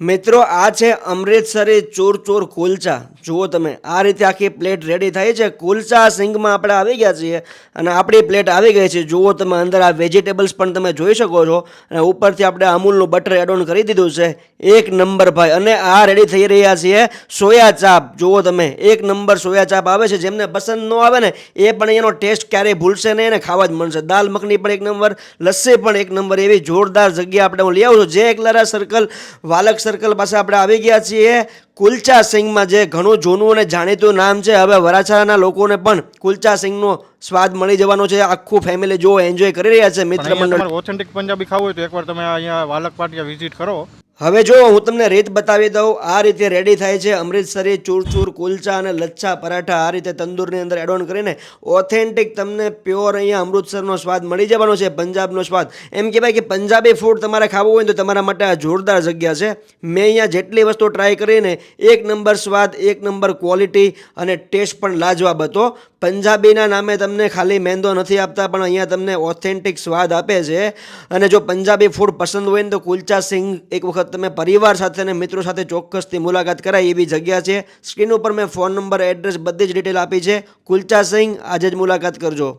મિત્રો, આ છે અમૃતસરી ચોર ચોર કુલચા. જુઓ તમે, આ રીતે આખી પ્લેટ રેડી થાય છે. કુલચા સિંગમાં આપણે આવી ગયા છીએ અને આપણી પ્લેટ આવી ગઈ છે. જુઓ તમે, અંદર આ વેજીટેબલ્સ પણ તમે જોઈ શકો છો. અને ઉપરથી આપણે અમૂલનું બટર એડ ઓન કરી દીધું છે. એક નંબર ભાઈ, અને આ રેડી થઈ રહ્યા છીએ સોયા ચાપ. જુઓ તમે, એક નંબર સોયા ચાપ આવે છે. જેમને પસંદ ન આવે ને, એ પણ એનો ટેસ્ટ ક્યારેય ભૂલશે નહીં અને ખાવા જ મળશે. દાલ મખની પણ એક નંબર, લસ્સી પણ એક નંબર. એવી જોરદાર જગ્યા આપણે હું લઈ આવું છું. જે એકલારા સર્કલ વાલક સર્કલ પાસે આપણે આવી ગયા છીએ. કુલચા સિંગમાં જે ઘણું જૂનું અને જાણીતું નામ છે હવે વરાછાના લોકોને પણ કુલચા સિંગનો સ્વાદ મળી જવાનો છે. આખું ફેમિલી જો એન્જોય કરી રહ્યા છે મિત્ર મંડળ ઓથેન્ટિક પંજાબી ખાવું હોય તો એકવાર તમે અહીંયા વાલક પાટિયા વિઝિટ કરો. હવે જો હું તમને રીત બતાવી દઉં, આ રીતે રેડી થાય છે અમૃતસરી, ચૂરચૂર, કુલચા અને લચ્છા પરાઠા. આ રીતે તંદૂરની અંદર એડ ઓન કરીને ઓથેન્ટિક તમને પ્યોર અહીંયા અમૃતસરનો સ્વાદ મળી જવાનો છે, પંજાબનો સ્વાદ. એમ કહેવાય કે પંજાબી ફૂડ તમારે ખાવું હોય તો તમારા માટે આ જોરદાર જગ્યા છે. મેં અહીંયા જેટલી વસ્તુ ટ્રાય કરીને એક નંબર સ્વાદ, એક નંબર ક્વોલિટી અને ટેસ્ટ પણ લાજવાબ હતો. પંજાબીના નામે તમને ખાલી મેંદો નથી આપતા, પણ અહીંયા તમને ઓથેન્ટિક સ્વાદ આપે છે. અને જો પંજાબી ફૂડ પસંદ હોય ને તો કુલચા, સિંગ એક વખત તમે પરિવાર સાથે અને મિત્રો સાથે ચોક્કસથી મુલાકાત કરાય એવી જગ્યા છે. સ્ક્રીન ઉપર મેં ફોન નંબર એડ્રેસ બધી જ ડિટેલ આપી છે. કુલચા સિંહ આજે જ મુલાકાત કરજો.